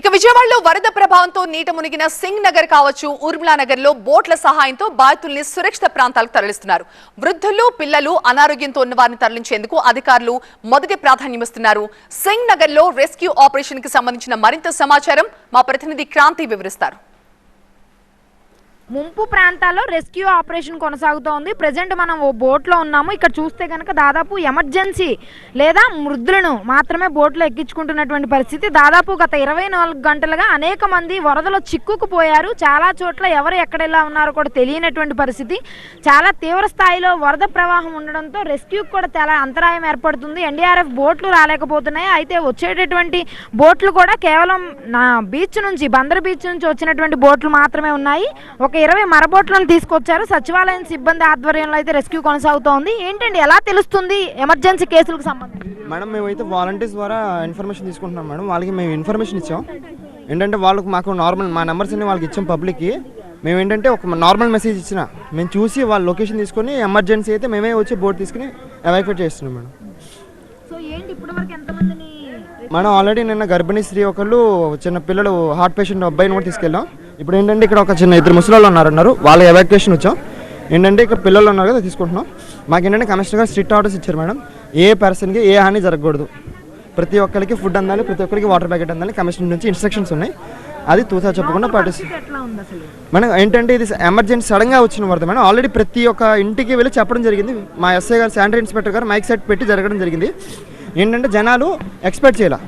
ఇక విజయవాడలో వరద ప్రభావంతో నీట మునిగిన సింగ్ నగర్ కావచ్చు ఊర్మిళా నగర్లో బోట్ల సహాయంతో బాధితుల్ని సురక్షిత ప్రాంతాలకు తరలిస్తున్నారు. వృద్ధులు పిల్లలు అనారోగ్యంతో ఉన్న వారిని తరలించేందుకు అధికారులు మొదటి ప్రాధాన్యమిస్తున్నారు. సింగ్ నగర్లో రెస్క్యూ ఆపరేషన్కి సంబంధించిన మరింత సమాచారం మా ప్రతినిధి క్రాంతి వివరిస్తారు. ముంపు ప్రాంతాల్లో రెస్క్యూ ఆపరేషన్ కొనసాగుతోంది. ప్రజెంట్ మనం ఓ బోట్లో ఉన్నాము. ఇక్కడ చూస్తే కనుక దాదాపు ఎమర్జెన్సీ లేదా మృద్ధులను మాత్రమే బోట్లో ఎక్కించుకుంటున్నటువంటి పరిస్థితి. దాదాపు గత ఇరవై నాలుగు గంటలుగా అనేక మంది వరదలో చిక్కుకుపోయారు. చాలా చోట్ల ఎవరు ఎక్కడెలా ఉన్నారో కూడా తెలియనటువంటి పరిస్థితి. చాలా తీవ్ర స్థాయిలో వరద ప్రవాహం ఉండడంతో రెస్క్యూకి కూడా చాలా అంతరాయం ఏర్పడుతుంది. ఎన్డీఆర్ఎఫ్ బోట్లు రాలేకపోతున్నాయి. అయితే వచ్చేటటువంటి బోట్లు కూడా కేవలం నా బీచ్ నుంచి బందర్ బీచ్ నుంచి వచ్చినటువంటి బోట్లు మాత్రమే ఉన్నాయి. ఒక ఇరవై మరబోట్లను తీసుకొచ్చారు. సచివాలయం సిబ్బంది ఆధ్వర్యంలో అయితే రెస్క్యూ కొనసాగుతోంది. ఏంటండి ఎలా తెలుస్తుంది ఎమర్జెన్సీ కేసులకు సంబంధించి? మేడం మేమైతే వాలంటీర్స్ ద్వారా ఇన్ఫర్మేషన్ తీసుకుంటున్నాం మేడం. వాళ్ళకి మేము ఇన్ఫర్మేషన్ ఇచ్చాం. ఏంటంటే వాళ్ళకు మాకు నార్మల్ మా నెంబర్స్ అన్ని వాళ్ళకి ఇచ్చాం పబ్లిక్కి. మేము ఏంటంటే ఒక నార్మల్ మెసేజ్ ఇచ్చిన. మేము చూసి వాళ్ళ లొకేషన్ తీసుకొని ఎమర్జెన్సీ అయితే మేమే వచ్చి బోట్ తీసుకుని ఎవాక్యుయేట్ చేస్తున్నాం మేడం. సో ఏంటి ఎంతమందిని ఆల్రెడీ నిన్న గర్భిణీ స్త్రీ ఒకళ్ళు చిన్న పిల్లలు హార్ట్ పేషెంట్ అబ్బాయిని కూడా తీసుకెళ్ళాం. ఇప్పుడు ఏంటంటే ఇక్కడ ఒక చిన్న ఇద్దరు ముసలి ఉన్నారు అన్నారు వాళ్ళ ఎవాక్యుయేషన్ వచ్చాం. ఏంటంటే ఇక్కడ పిల్లలు ఉన్నారు కదా తీసుకుంటున్నాం. మాకు ఏంటంటే కమిషనర్ గారు స్ట్రిక్ట్ ఆర్డర్స్ ఇచ్చారు మేడం. ఏ పర్సన్కి ఏ హాని జరగకూడదు. ప్రతి ఒక్కరికి ఫుడ్ అందాలి ప్రతి ఒక్కరికి వాటర్ ప్యాకెట్ అందాలి కమిషనర్ నుంచి ఇన్స్ట్రక్షన్స్ ఉన్నాయి. అది తూసా చెప్పకుండా పాటిస్తుంది మేడం ఏంటంటే ఇది ఎమర్జెన్సీ సడన్గా వచ్చిన వరద మేడం. ఆల్రెడీ ప్రతి ఒక్క ఇంటికి వెళ్ళి చెప్పడం జరిగింది. మా ఎస్ఐ గారు శానిటరీ ఇన్స్పెక్టర్ గారు మైక్ సెట్ పెట్టి జరగడం జరిగింది. ఏంటంటే జనాలు ఎక్స్పెక్ట్ చేయాల.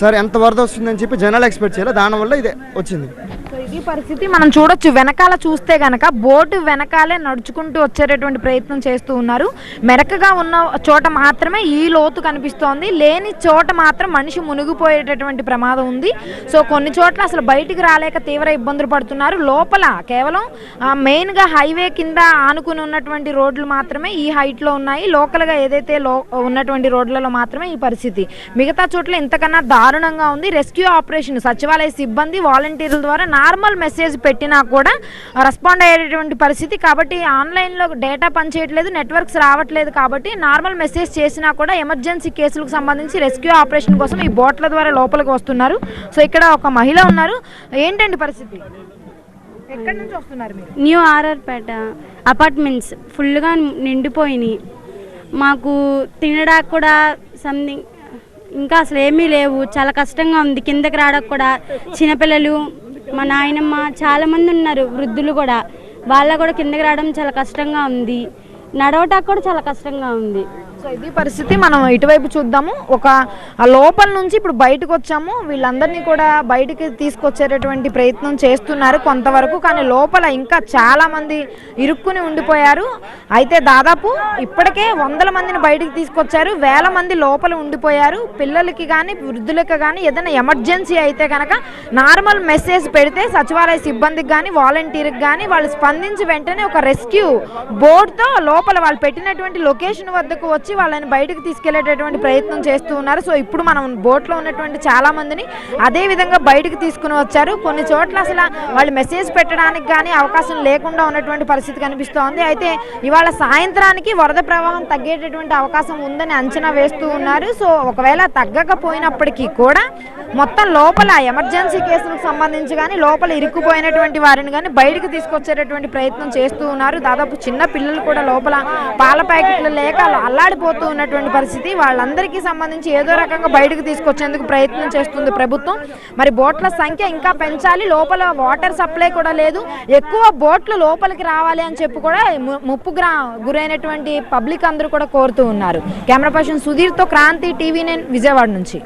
సార్ ఎంత వరద వస్తుందని చెప్పి జనాలు ఎక్స్పెక్ట్ చేయాలి. దానివల్ల ఇదే వచ్చింది. ఈ పరిస్థితి మనం చూడొచ్చు. వెనకాల చూస్తే గనక బోటు వెనకాలే నడుచుకుంటూ వచ్చేటటువంటి ప్రయత్నం చేస్తూ ఉన్నారు. మెరకగా ఉన్న చోట మాత్రమే ఈ లోతు కనిపిస్తోంది. లేని చోట మాత్రం మనిషి మునిగిపోయేటటువంటి ప్రమాదం ఉంది. సో కొన్ని చోట్ల అసలు బయటికి రాలేక తీవ్ర ఇబ్బందులు పడుతున్నారు. లోపల కేవలం మెయిన్గా హైవే కింద ఆనుకుని ఉన్నటువంటి రోడ్లు మాత్రమే ఈ హైట్లో ఉన్నాయి. లోకల్గా ఏదైతే లో ఉన్నటువంటి రోడ్లలో మాత్రమే ఈ పరిస్థితి. మిగతా చోట్ల ఇంతకన్నా దారుణంగా ఉంది. రెస్క్యూ ఆపరేషన్ సచివాలయ సిబ్బంది వాలంటీర్ల ద్వారా నార్మల్ మెసేజ్ పెట్టినా కూడా రెస్పాండ్ అయ్యేటటువంటి పరిస్థితి. కాబట్టి ఆన్లైన్లో డేటా పనిచేయట్లేదు నెట్వర్క్స్ రావట్లేదు కాబట్టి నార్మల్ మెసేజ్ చేసినా కూడా ఎమర్జెన్సీ కేసులకు సంబంధించి రెస్క్యూ ఆపరేషన్ కోసం ఈ బోట్ల ద్వారా లోపలికి వస్తున్నారు. సో ఇక్కడ ఒక మహిళ ఉన్నారు. ఏంటండి పరిస్థితి? ఎక్కడి నుంచి వస్తున్నారు మీరు? న్యూ ఆర్ఆర్పేట అపార్ట్మెంట్స్ ఫుల్గా నిండిపోయినాయి. మాకు తినడానికి కూడా సంథింగ్ ఇంకా అసలు ఏమీ లేవు. చాలా కష్టంగా ఉంది. కిందకి రావడానికి కూడా చిన్నపిల్లలు మా నాయనమ్మ చాలామంది ఉన్నారు వృద్ధులు కూడా. వాళ్ళ కూడా కిందకి రావడం చాలా కష్టంగా ఉంది. నడవటానికి కూడా చాలా కష్టంగా ఉంది. సో ఇది పరిస్థితి. మనం ఇటువైపు చూద్దాము. ఒక లోపల నుంచి ఇప్పుడు బయటకు వచ్చాము. వీళ్ళందరినీ కూడా బయటికి తీసుకొచ్చేటటువంటి ప్రయత్నం చేస్తున్నారు కొంతవరకు. కానీ లోపల ఇంకా చాలా మంది ఇరుక్కుని ఉండిపోయారు. అయితే దాదాపు ఇప్పటికే వందల మందిని బయటికి తీసుకొచ్చారు. వేల మంది లోపల ఉండిపోయారు. పిల్లలకి కానీ వృద్ధులకి కానీ ఏదైనా ఎమర్జెన్సీ అయితే కనుక నార్మల్ మెసేజ్ పెడితే సచివాలయ సిబ్బందికి కానీ వాలంటీర్కి కానీ వాళ్ళు స్పందించి వెంటనే ఒక రెస్క్యూ బోర్డుతో లోపల వాళ్ళు పెట్టినటువంటి లొకేషన్ వద్దకు వచ్చి వాళ్ళని బయటకు తీసుకెళ్ళేటటువంటి ప్రయత్నం చేస్తూ ఉన్నారు. సో ఇప్పుడు మనం బోట్లో ఉన్నటువంటి చాలా మందిని అదే విధంగా బయటకు తీసుకుని వచ్చారు. కొన్ని చోట్ల అసలు వాళ్ళు మెసేజ్ పెట్టడానికి కానీ అవకాశం లేకుండా ఉన్నటువంటి పరిస్థితి కనిపిస్తోంది. అయితే ఇవాళ సాయంత్రానికి వరద ప్రవాహం తగ్గేటటువంటి అవకాశం ఉందని అంచనా వేస్తూ ఉన్నారు. సో ఒకవేళ తగ్గకపోయినప్పటికీ కూడా మొత్తం లోపల ఎమర్జెన్సీ కేసులకు సంబంధించి కానీ లోపల ఇరుక్కుపోయినటువంటి వారిని కానీ బయటకు తీసుకొచ్చేటటువంటి ప్రయత్నం చేస్తూ ఉన్నారు. దాదాపు చిన్న పిల్లలు కూడా లోపల పాల ప్యాకెట్లు లేక అల్లాడి అల్లాడిపోతూ ఉన్నటువంటి పరిస్థితి. వాళ్ళందరికీ సంబంధించి ఏదో రకంగా బయటకు తీసుకొచ్చేందుకు ప్రయత్నం చేస్తుంది ప్రభుత్వం. మరి బోట్ల సంఖ్య ఇంకా పెంచాలి. లోపల వాటర్ సప్లై కూడా లేదు. ఎక్కువ బోట్లు లోపలికి రావాలి అని చెప్పి కూడా ము- ముప్పు గ్రా గురైనటువంటి పబ్లిక్ అందరూ కూడా కోరుతూ ఉన్నారు. కెమెరా పర్సన్ సుధీర్తో క్రాంతి టీవీ నేను విజయవాడ నుంచి.